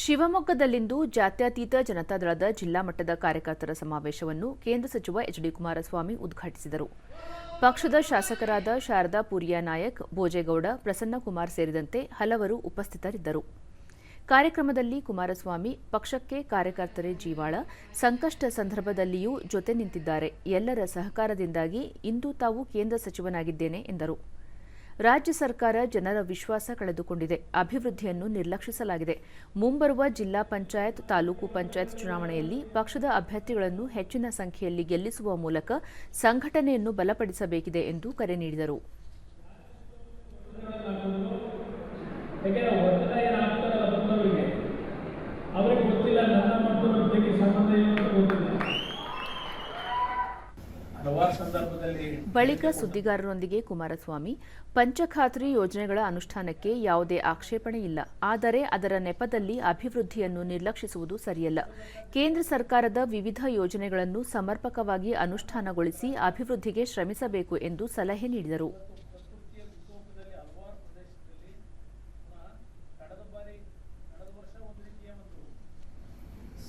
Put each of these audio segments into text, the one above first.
ಶಿವಮೊಗ್ಗದಲ್ಲಿಂದು ಜಾತ್ಯತೀತ ಜನತಾದಳದ ಜಿಲ್ಲಾ ಮಟ್ಟದ ಕಾರ್ಯಕರ್ತರ ಸಮಾವೇಶವನ್ನು ಕೇಂದ್ರ ಸಚಿವ ಎಚ್ ಡಿ ಕುಮಾರಸ್ವಾಮಿ ಉದ್ಘಾಟಿಸಿದರು. ಪಕ್ಷದ ಶಾಸಕರಾದ ಶಾರದಾ ಪೂರಿಯಾ ನಾಯಕ್, ಭೋಜೇಗೌಡ ಪ್ರಸನ್ನಕುಮಾರ್ ಸೇರಿದಂತೆ ಹಲವರು ಉಪಸ್ಥಿತರಿದ್ದರು. ಕಾರ್ಯಕ್ರಮದಲ್ಲಿ ಕುಮಾರಸ್ವಾಮಿ, ಪಕ್ಷಕ್ಕೆ ಕಾರ್ಯಕರ್ತರೇ ಜೀವಾಳ, ಸಂಕಷ್ಟ ಸಂದರ್ಭದಲ್ಲಿಯೂ ಜೊತೆ ನಿಂತಿದ್ದಾರೆ. ಎಲ್ಲರ ಸಹಕಾರದಿಂದಾಗಿ ಇಂದು ತಾವು ಕೇಂದ್ರ ಸಚಿವನಾಗಿದ್ದೇನೆ ಎಂದರು. ರಾಜ್ಯ ಸರ್ಕಾರ ಜನರ ವಿಶ್ವಾಸ ಕಳೆದುಕೊಂಡಿದೆ. ಅಭಿವೃದ್ಧಿಯನ್ನು ನಿರ್ಲಕ್ಷಿಸಲಾಗಿದೆ. ಮುಂಬರುವ ಜಿಲ್ಲಾ ಪಂಚಾಯತ್, ತಾಲೂಕು ಪಂಚಾಯತ್ ಚುನಾವಣೆಯಲ್ಲಿ ಪಕ್ಷದ ಅಭ್ಯರ್ಥಿಗಳನ್ನು ಹೆಚ್ಚಿನ ಸಂಖ್ಯೆಯಲ್ಲಿ ಗೆಲ್ಲಿಸುವ ಮೂಲಕ ಸಂಘಟನೆಯನ್ನು ಬಲಪಡಿಸಬೇಕಿದೆ ಎಂದು ಕರೆ ನೀಡಿದರು. ಬಳಿಕ ಸುದ್ದಿಗಾರರೊಂದಿಗೆ ಕುಮಾರಸ್ವಾಮಿ ಪಂಚಖಾತ್ರಿ ಯೋಜನೆಗಳ ಅನುಷ್ಠಾನಕ್ಕೆ ಯಾವುದೇ ಆಕ್ಷೇಪಣೆ ಇಲ್ಲ. ಆದರೆ ಅದರ ನೆಪದಲ್ಲಿ ಅಭಿವೃದ್ಧಿಯನ್ನು ನಿರ್ಲಕ್ಷಿಸುವುದು ಸರಿಯಲ್ಲ. ಕೇಂದ್ರ ಸರ್ಕಾರದ ವಿವಿಧ ಯೋಜನೆಗಳನ್ನು ಸಮರ್ಪಕವಾಗಿ ಅನುಷ್ಠಾನಗೊಳಿಸಿ ಅಭಿವೃದ್ಧಿಗೆ ಶ್ರಮಿಸಬೇಕು ಎಂದು ಸಲಹೆ ನೀಡಿದರು.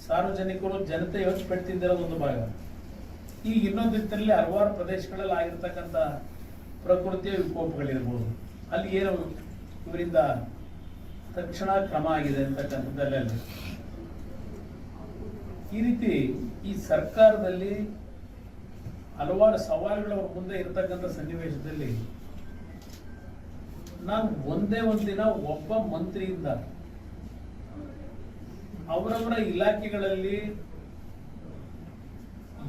ಸಾರ್ವಜನಿಕರು ಜನತೆ ಯೋಚಿಸ್ಬಿಡ್ತಿದ್ದಿರೋ ಒಂದು ಭಾಗ. ಈಗ ಇನ್ನೊಂದು ರೀತಿಯಲ್ಲಿ ಹಲವಾರು ಪ್ರದೇಶಗಳಲ್ಲಿ ಆಗಿರ್ತಕ್ಕಂಥ ಪ್ರಕೃತಿಯ ವಿಕೋಪಗಳಿರ್ಬೋದು. ಅಲ್ಲಿ ಏನು ಇವರಿಂದ ತಕ್ಷಣ ಕ್ರಮ ಆಗಿದೆ ಅಂತಕ್ಕಂಥದ್ದಲ್ಲೆಲ್ಲ ಈ ರೀತಿ ಈ ಸರ್ಕಾರದಲ್ಲಿ ಹಲವಾರು ಸವಾಲುಗಳ ಮುಂದೆ ಇರತಕ್ಕಂಥ ಸನ್ನಿವೇಶದಲ್ಲಿ ನಾನು ಒಂದೇ ಒಂದಿನ ದಿನ ಒಬ್ಬ ಮಂತ್ರಿಯಿಂದ ಅವರವರ ಇಲಾಖೆಗಳಲ್ಲಿ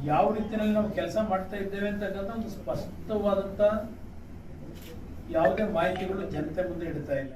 ಯಾವ ರೀತಿಯಲ್ಲಿ ನಾವು ಕೆಲಸ ಮಾಡ್ತಾ ಇದ್ದೇವೆ ಅಂತಕ್ಕಂಥ ಒಂದು ಸ್ಪಷ್ಟವಾದಂತ ಯಾವುದೇ ಮಾಹಿತಿಗಳು ಜನತೆ ಮುಂದೆ ಇಡ್ತಾ ಇಲ್ಲ.